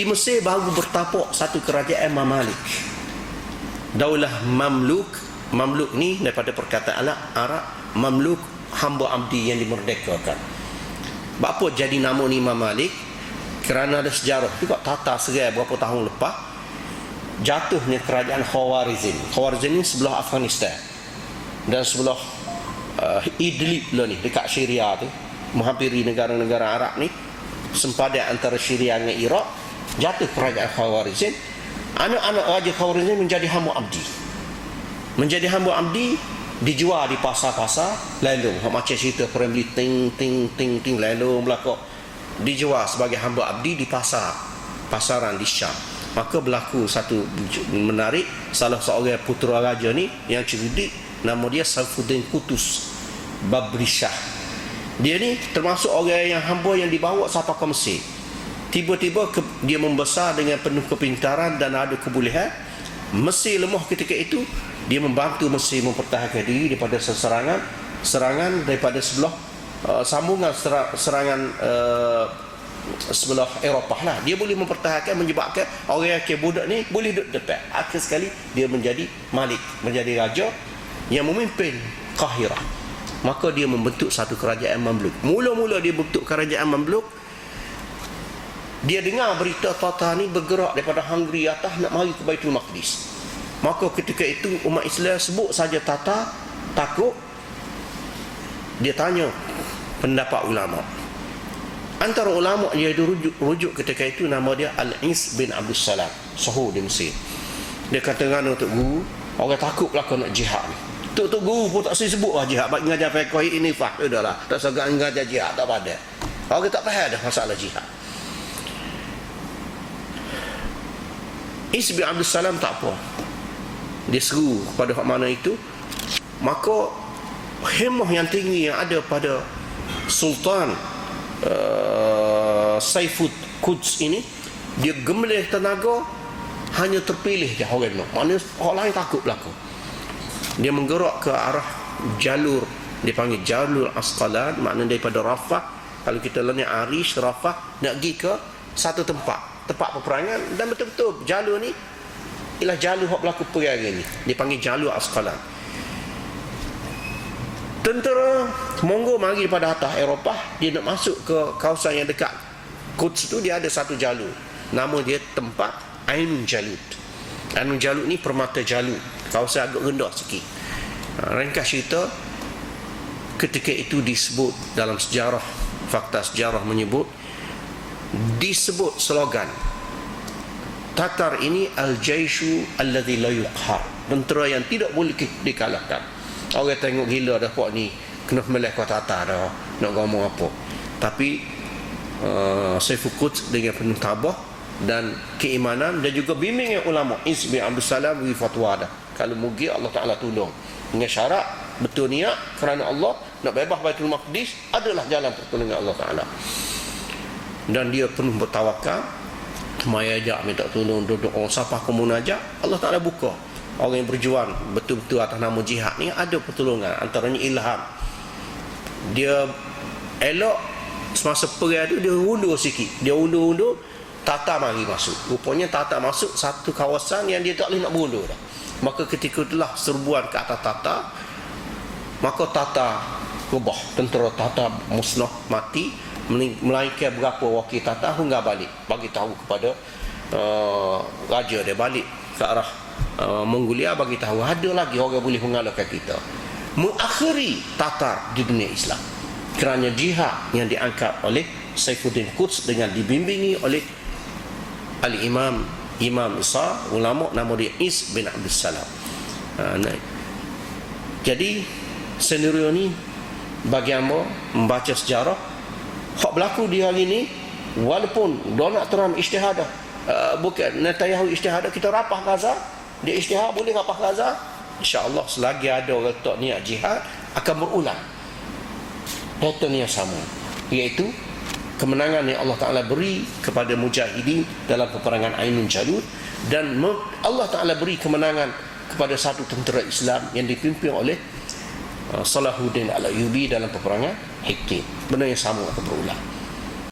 di Mesir baru bertapak satu kerajaan Mamalik daulah Mamluk Mamluk ni daripada perkataan Arab Mamluk hamba abdi yang dimerdekakan. Apa jadi nama ni Mamalik kerana ada sejarah. Juga tata serai berapa tahun lepas jatuhnya kerajaan Khawarizm. Khawarizm ni sebelah Afghanistan. Dan sebelah uh, Idlib lah ni dekat Syria tu. Menghampiri negara-negara Arab ni. Sempadan antara Syria dengan Iraq jatuh kerajaan Khawarizm anak-anak Raja Khawarizm menjadi hamba abdi. Menjadi hamba abdi dijual di pasar-pasar lalu macam cerita Kremlin ting ting ting ting lalu belakang. Dijual sebagai hamba abdi di pasar pasaran di Syam. Maka berlaku satu menarik salah seorang putera raja ni yang cerdik nama dia Saifuddin Kutus Babri Shah. Dia ni termasuk orang yang hamba yang dibawa sampai ke Mesir tiba-tiba ke, dia membesar dengan penuh kepintaran dan ada kebolehan. Mesir lemah ketika itu dia membantu Mesir mempertahankan diri daripada serangan serangan daripada sebelah uh, sambungan serangan uh, sebelah Eropah lah. Dia boleh mempertahankan menyebabkan orang yang budak ni boleh duduk depan. Akhir sekali dia menjadi malik menjadi raja yang memimpin Kahirah maka dia membentuk satu kerajaan Mamluk. Mula-mula dia bentuk kerajaan Mamluk dia dengar berita Tata ni bergerak daripada Hungary atas nak mari ke Baitul Maqdis maka ketika itu umat Islam sebut saja Tata takut dia tanya pendapat ulama antara ulama dia rujuk, rujuk ketika itu nama dia Al-Is bin Abdul Salam sahu di Mesir dia kata dengan untuk guru orang takut lah nak jihad ni Tok Tok Guru pun tak sebut lah jihad. Bagi ngajar fiqh ini fah. Sudah lah. Tak segak ngajar jihad. Tak pada. Orang tak faham dah masalah jihad. Isbi Abdul Salam tak apa. Dia seru pada hak mana itu. Maka hemah yang tinggi yang ada pada Sultan uh, Saifud Quds ini dia gemelih tenaga hanya terpilih je orang tu. Mana orang lain takut berlaku dia menggerak ke arah jalur dipanggil jalur asqalan makna daripada rafah kalau kita learn arish rafah nak pergi ke satu tempat tempat peperangan dan betul-betul jalur ni ialah jalur hak berlaku perang ni. Dipanggil jalur asqalan tentera monggo mari pada atas Eropah dia nak masuk ke kawasan yang dekat Quds tu dia ada satu jalur. Nama dia tempat Ainun Jalut. Ainun Jalut ni permata Jalut kawasan agak rendah sikit. Ha, ringkas cerita ketika itu disebut dalam sejarah fakta sejarah menyebut disebut slogan Tatar ini al-jaishu alladhi la yuqhar tentera yang tidak boleh dikalahkan. Orang tengok gila dah buat ni kena melek kau Tatar dah. Nak ngomong apa? Tapi uh, Saiful dengan penuh tabah dan keimanan dan juga bimbingan ulama. Isbi Abdul Salam bagi fatwa dah. Kalau mugi Allah Ta'ala tolong. Dengan syarat betul niat kerana Allah nak bebas Baitul Maqdis adalah jalan pertolongan Allah Ta'ala dan dia penuh bertawakal. Maya ajak minta tolong duduk orang siapa aku munajat Allah Ta'ala buka. Orang yang berjuang betul-betul atas nama jihad ni ada pertolongan antaranya ilham. Dia elok semasa perang tu dia undur sikit. Dia undur-undur tata mari masuk. Rupanya tata masuk satu kawasan yang dia tak boleh nak berundur dah. Maka ketika itulah serbuan ke atas tata maka tata rubah. Tentera tata musnah mati melainkan berapa wakil tata hingga balik. Bagi tahu kepada uh, raja dia balik ke arah uh, Mongolia bagi tahu ada lagi orang boleh mengalahkan kita. Mengakhiri tata di dunia Islam. Kerana jihad yang diangkat oleh Saifuddin Quds dengan dibimbingi oleh Al-Imam imam besar ulama nama dia Is bin Abdul Salam. Ha, jadi senario ni bagi hamba membaca sejarah hak berlaku di hari ini walaupun Donald Trump isytihadah uh, bukan Netanyahu isytihadah kita rapah Gaza. Dia isytihad boleh rapah Gaza? insyaAllah selagi ada orang tak niat jihad akan berulang. Pattern yang sama iaitu kemenangan yang Allah Ta'ala beri kepada mujahidin dalam peperangan Ainun Jalut dan Allah Ta'ala beri kemenangan kepada satu tentera Islam yang dipimpin oleh uh, Salahuddin Al-Ayubi dalam peperangan Hikim benda yang sama akan berulang